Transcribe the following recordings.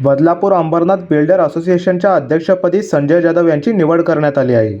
Badlapur Ambernath builder असोसिएशनच्या अध्यक्षपदी संजय जाधव यांची निवड करण्यात आली आहे.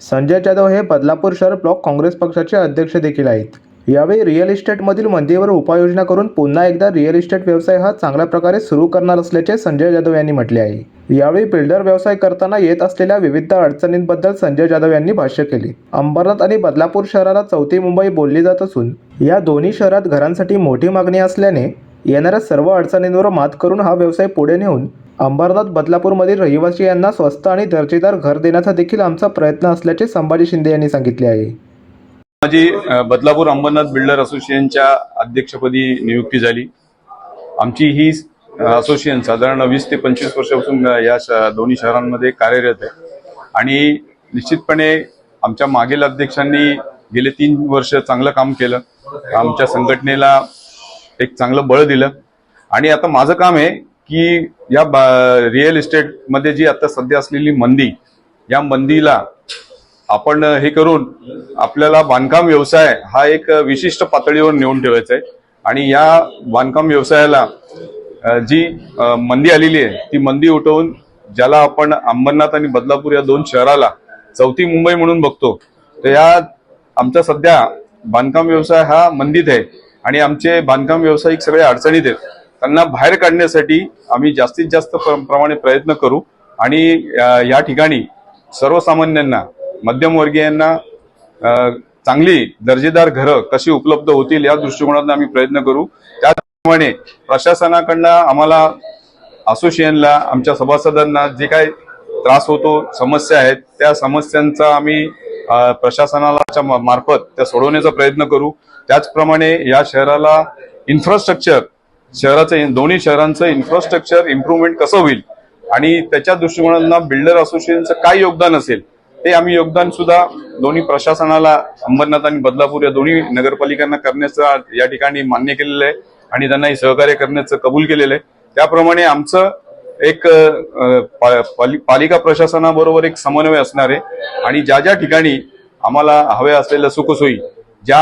संजय जाधव हे बदलापूर शहर ब्लॉक काँग्रेस पक्षाचे अध्यक्ष देखील आहेत. यावेळी रिअल इस्टेटमधील मंदीवर उपाययोजना करून पुन्हा एकदा रिअल इस्टेट व्यवसाय हा चांगल्या प्रकारे सुरू करणार असल्याचे संजय जाधव यांनी म्हटले आहे. यावेळी बिल्डर व्यवसाय करताना येत असलेल्या विविध अडचणींबद्दल संजय जाधव यांनी भाष्य केले. अंबरनाथ आणि बदलापूर शहराला चौथी मुंबई बोलली जात असून या दोन्ही शहरात घरांसाठी मोठी मागणी असल्याने येणाऱ्या सर्व अडचणींवर मात करून हा व्यवसाय पुढे नेऊन अंबरनाथ बदलापूरमधील रहिवासी यांना स्वस्त आणि दर्जेदार घर देण्याचा देखील आमचा प्रयत्न असल्याचे संभाजी शिंदे यांनी सांगितले आहे. माझी बदलापूर अंबरनाथ बिल्डर असोसिएशनच्या अध्यक्षपदी नियुक्ती झाली. आमची ही असोसिएशन साधारण वीस ते पंचवीस वर्षापासून या श- दोन्ही शहरांमध्ये कार्यरत आहे. आणि निश्चितपणे आमच्या मागील अध्यक्षांनी गेले तीन वर्ष चांगलं काम केलं. आमच्या संघटनेला एक चांगलं बळ दिलं. आणि आता माझं काम आहे की या रिअल इस्टेटमध्ये जी आता सध्या असलेली मंदी या मंदीला आपण हे करून आपल्याला बांधकाम व्यवसाय हा एक विशिष्ट पातळीवर नेऊन ठेवायचा आहे आणि या बांधकाम व्यवसायाला जी मंदी आलेली आहे ती मंदी उठवून ज्याला आपण अंबरनाथ आणि बदलापूर या दोन शहराला चौथी मुंबई म्हणून बघतो तर या आमचा सध्या बांधकाम व्यवसाय हा मंदीत आहे. आणि आमचे बांधकाम व्यावसायिक सगळे अडचणीत आहेत. त्यांना बाहेर काढण्यासाठी आम्ही जास्तीत जास्त प्र- प्रमाणे प्रयत्न करू. आणि या ठिकाणी सर्वसामान्यांना मध्यमवर्गीयांना चांगली दर्जेदार घरं कशी उपलब्ध होतील या दृष्टिकोनातून आम्ही प्रयत्न करू. त्याचप्रमाणे प्रशासनाकडनं आम्हाला असोसिएशनला आमच्या सभासदांना जे काही त्रास होतो समस्या आहेत त्या समस्यांचा आम्ही प्रशासनाच्या मा- मार्फत त्या सोडवण्याचा प्रयत्न करू. त्याचप्रमाणे या शहराला इन्फ्रास्ट्रक्चर शहराचं दोन्ही शहरांचं इन्फ्रास्ट्रक्चर इम्प्रूव्हमेंट कसं होईल आणि त्याच्या दृष्टिकोनांना बिल्डर असोसिएशनचं काय योगदान असेल ते आम्ही योगदान सुद्धा दोन्ही प्रशासनाला अंबरनाथ आणि बदलापूर या दोन्ही नगरपालिकांना करण्याचं या ठिकाणी मान्य केलेलं आहे आणि त्यांना सहकार्य करण्याचं कबूल केलेलं आहे. त्याप्रमाणे आमचं एक पा- पालिका प्रशासनाबरोबर एक समन्वय असणार आहे आणि ज्या ज्या ठिकाणी आम्हाला हव्या असलेल्या सुखसोयी ज्या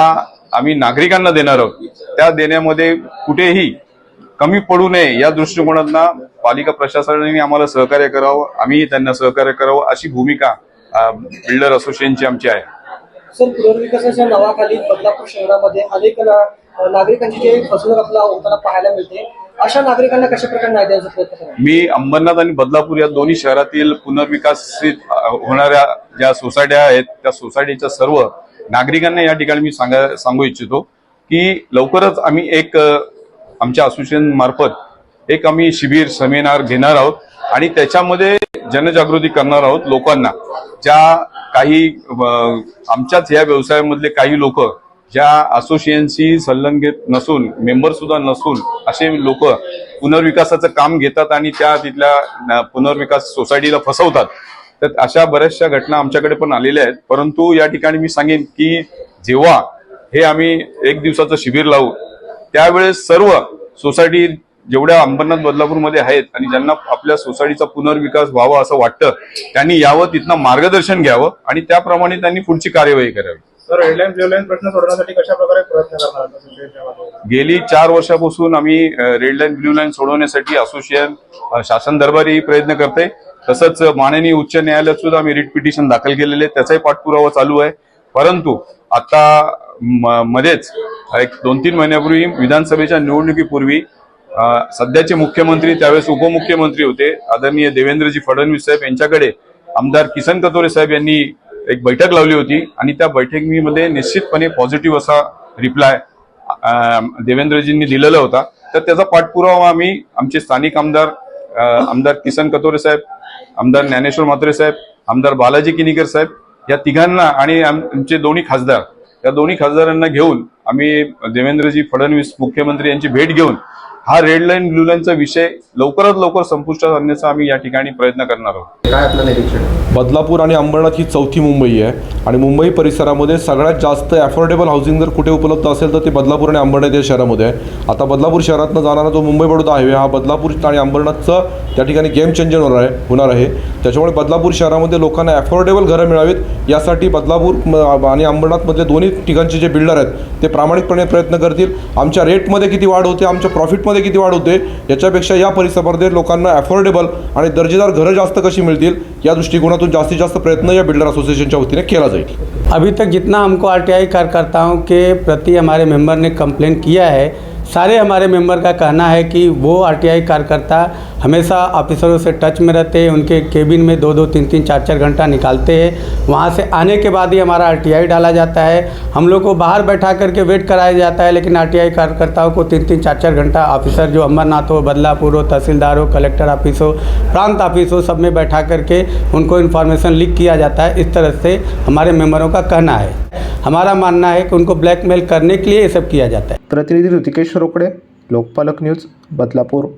आम्ही नागरिकांना देणार आहोत त्या देण्यामध्ये कुठेही कमी पडू नये या दृष्टिकोनातनं पालिका प्रशासनाने आम्हाला सहकार्य करावं आम्ही त्यांना सहकार्य करावं अशी भूमिका बिल्डर असोसिएशनची आमची आहे. सर पुनर्विकासाच्या नावाखाली बदलापूर शहरामध्ये अनेक नागरिकांची जे फसवणूक आपल्याला होताना पाहायला मिळते अशा नागरिकांना कशा प्रकारे न्याय द्यायचा प्रयत्न करा मी अंबरनाथ आणि बदलापूर या दोन्ही शहरातील पुनर्विकसित होणाऱ्या ज्या सोसायट्या आहेत त्या सोसायटीच्या सर्व नागरिकांना या ठिकाणी मी सांगा सांगू इच्छितो की लवकरच आम्ही एक आमच्या असोसिएशन मार्फत एक आम्ही शिबिर सेमिनार घेणार आहोत आणि त्याच्यामध्ये जनजागृती करणार आहोत लोकांना. ज्या काही आमच्याच या व्यवसायामधले काही लोक ज्या असोसिएशनशी संलग्नित नसून मेंबर सुद्धा नसून असे लोक पुनर्विकासाचं काम घेतात आणि त्या तिथल्या पुनर्विकास सोसायटीला फसवतात. तर अशा बऱ्याचशा घटना आमच्याकडे पण आलेल्या आहेत. परंतु या ठिकाणी मी सांगेन की जेव्हा हे आम्ही एक दिवसाचं शिबिर लावू त्यावेळेस सर्व सोसायटी जेवढ्या अंबरनाथ बदलापूरमध्ये आहेत आणि ज्यांना आपल्या सोसायटीचा पुनर्विकास व्हावा असं वाटतं त्यांनी यावं तिथनं मार्गदर्शन घ्यावं आणि त्याप्रमाणे त्यांनी पुढची कार्यवाही करावी. सर हेडलाईन ब्ल्यू लाईन प्रश्न सोडवण्यासाठी कशा प्रकारे प्रयत्न करणार आहात गेली चार वर्षापासून आम्ही रेड लाईन ब्ल्यू लाईन सोडवण्यासाठी असोसिएशन शासन दरबारी प्रयत्न करते तसंच माननीय उच्च न्यायालयात सुद्धा आम्ही रिट पिटिशन दाखल केलेले आहे. त्याचाही पाठपुरावा चालू आहे. परंतु आता मध्येच एक दोन तीन महिन्यापूर्वी विधानसभेच्या निवडणुकीपूर्वी सध्याचे मुख्यमंत्री त्यावेळेस उपमुख्यमंत्री होते आदरणीय देवेंद्रजी फडणवीस साहेब यांच्याकडे आमदार किसन कतोरे साहेब यांनी एक बैठक लावली होती आणि त्या बैठकीमध्ये निश्चितपणे पॉझिटिव्ह असा रिप्लाय देवेंद्रजींनी दिलेला होता. तर त्याचा पाठपुरावा आम्ही आमचे स्थानिक आमदार आमदार किसन कतोरे साहेब आमदार ज्ञानेश्वर म्हात्रे साहेब आमदार बालाजी किनीकर साहेब या तिघांना आणि आमचे दोन्ही खासदार या दोन्ही खासदारांना घेऊन आम्ही देवेंद्रजी फडणवीस मुख्यमंत्री यांची भेट घेऊन हा रेड लाईन ब्लू लाईनचा विषय लवकरात लवकर संपुष्टात आणण्याचा आम्ही या ठिकाणी प्रयत्न करणार आहोत. काय आपलं निरीक्षण? बदलापूर आणि अंबरनाथ ही चौथी मुंबई आहे आणि मुंबई परिसरामध्ये सगळ्यात जास्त अफोर्डेबल हाऊसिंग जर कुठे उपलब्ध असेल तर ते बदलापूर आणि अंबरनाथ या शहरामध्ये आहे. आता बदलापूर शहरातनं जाणारा जो मुंबई बडोदा हायवे हा बदलापूर आणि अंबरनाथचं त्या ठिकाणी गेम चेंजर होणार आहे होणार आहे. त्याच्यामुळे बदलापूर शहरामध्ये लोकांना अफोर्डेबल घरं मिळावीत. यासाठी बदलापूर आणि अंबरनाथमधले दोन्ही ठिकाणचे जे बिल्डर आहेत ते प्रामाणिकपणे प्रयत्न करतील. आमच्या रेटमध्ये किती वाढ होते आमच्या प्रॉफिटमध्ये परिसरामध्ये किती वाढ होते याच्यापेक्षा या परिसरामध्ये लोकांना अफोर्डेबल आणि दर्जेदार घरं जास्त कशी मिळतील या दृष्टिकोनातून जास्तीत जास्त प्रयत्न या बिल्डर असोसिएशनच्या वतीने केला जाईल. अभी तक जितना हमको आर टी आई कार्यकर्ताओं के प्रति हमारे मेंबर ने कंप्लेन किया है सारे हमारे मेंबर का कहना है कि वो आर टी आई कार्यकर्ता हमेशा ऑफिसरों से टच में रहते हैं, उनके केबिन में दो दो, तीन तीन, चार चार घंटा निकालते हैं। वहाँ से आने के बाद ही हमारा आरटीआई डाला जाता है। हम लोग को बाहर बैठा करके वेट कराया जाता है, लेकिन आरटीआई कार्यकर्ताओं को तीन तीन, चार चार घंटा ऑफिसर जो अमरनाथ हो, बदलापुर हो, तहसीलदार हो, कलेक्टर ऑफ़िस हो, प्रांत ऑफ़िस हो, सब में बैठा करके उनको इन्फॉर्मेशन लीक किया जाता है। इस तरह से हमारे मेम्बरों का कहना है। हमारा मानना है कि उनको ब्लैकमेल करने के लिए ये सब किया जाता है। प्रतिनिधि ऋतिकेश रोकडे, लोकपालक न्यूज़, बदलापूर।